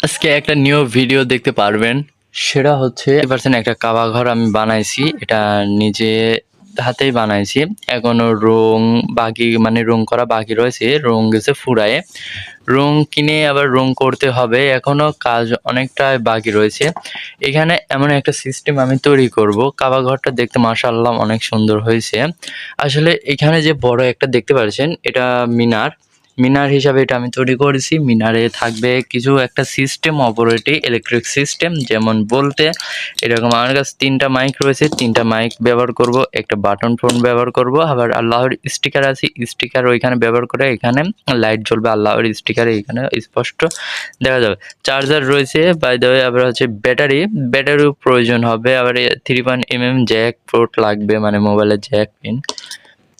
আজকে একটা new video দেখতে পারবেন। সেটা হচ্ছে পার্সেন্ট একটা কাবা ঘর আমি বানাইছি। এটা নিজে হাতেই বানাইছি। এখনও রং বাকি মানে রং করা বাকি রয়েছে। রং গেছে ফুরায়ে। রং কিনে আবার রং করতে হবে। এখনও কাজ অনেকটা বাকি রয়েছে। এখানে এমন একটা সিস্টেম আমি তৈরি করব। কাবা ঘরটা দেখতে মাশাআল্লাহ অনেক সুন্দর হয়েছে। আসলে এখানে যে বড় একটা দেখতে পাচ্ছেন, এটা মিনার। মিনার হিসাবে এটা আমি তৈরি করেছি। মিনারে থাকবে কিছু একটা সিস্টেম অপারেটিভ ইলেকট্রিক সিস্টেম যেমন বলতে এরকম আমার কাছে তিনটা মাইক রয়েছে। তিনটা মাইক ব্যবহার করব, একটা বাটন ফোন ব্যবহার করব, আবার আল্লাহর স্টিকার আছে। স্টিকার ওইখানে ব্যবহার করে এখানে লাইট জ্বলবে, আল্লাহর স্টিকারে এখানে স্পষ্ট দেখা যাবে। চার্জার রয়েছে বাই দ্য ওয়ে আবার হচ্ছে ব্যাটারি ব্যাটারিও প্রয়োজন হবে, আবার three point M M jack port লাগবে মানে মোবাইলের জ্যাক পিন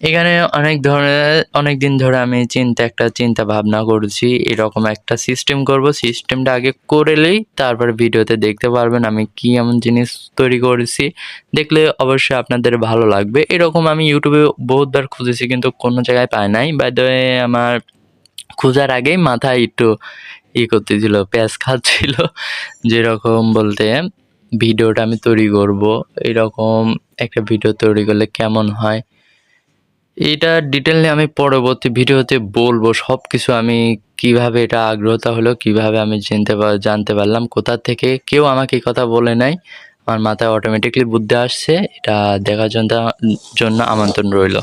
এখানে অনেক ধরনের অনেক দিন ধরে আমি চিন্তা, একটা চিন্তা ভাবনা করছি, এরকম একটা সিস্টেম করব। সিস্টেমটা আগে করেলেই তারপর ভিডিওতে দেখতে পারবেন আমি কি এমন জিনিস তৈরি করেছি। দেখলে অবশ্যই আপনাদের ভালো লাগবে। এরকম আমি ইউটিউবে বহুতবার খুঁজেছি, কিন্তু কোনো জায়গায় পাই নাই। বাই আমার খোঁজার আগেই মাথায় একটু ই করতেছিল, প্যাঁচ খাচ্ছিল। যেরকম বলতে, ভিডিওটা আমি তৈরি করব। এরকম একটা ভিডিও তৈরি করলে কেমন হয়? এটা ডিটেল নিয়ে আমি পরবর্তী ভিডিওতে বলব। সব কিছু আমি কীভাবে এটা আগ্রহতা হলো, কীভাবে আমি চিনতে জানতে পারলাম, কোথা থেকে কেউ আমাকে কথা বলে নাই। আমার মাথায় অটোমেটিকলি বুদ্ধি আসছে, এটা দেখার জন্য আমন্ত্রণ রইল।